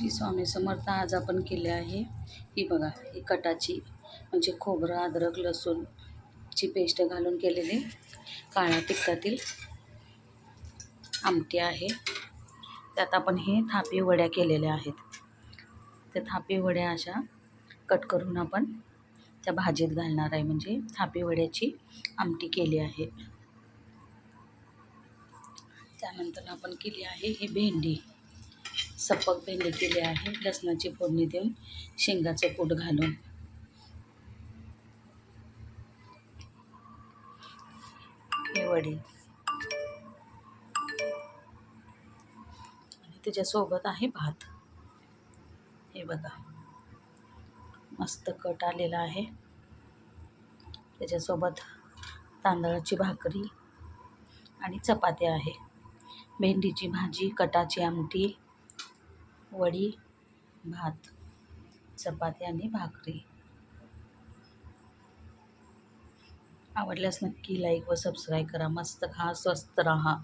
श्री स्वामी समर्थ आज आपण केले आहे. ही बघा ही कटाची म्हणजे खोबरं अद्रक लसूणची पेस्ट घालून केलेली काळ्या तिखटातील आमटी आहे. त्यात आपण हे थापी वड्या केलेल्या आहेत. त्या थापी वड्या अशा कट करून आपण त्या भाजीत घालणार आहे. म्हणजे थापी वड्याची आमटी केली आहे. त्यानंतर आपण केली आहे ही भेंडी. सपक भेंडी केली आहे. लसणाची फोडणी देऊन शेंगाचं कूट घालून. हे वडील आणि त्याच्यासोबत आहे भात. हे बघा. मस्त कट आलेला आहे. त्याच्यासोबत तांदळाची भाकरी आणि चपाती आहे. भेंडीची भाजी कटाची आमटी वडी भात चपाती आणि भाकरी. आवडल्यास नक्की लाईक व सबस्क्राईब करा. मस्त खा स्वस्त राहा.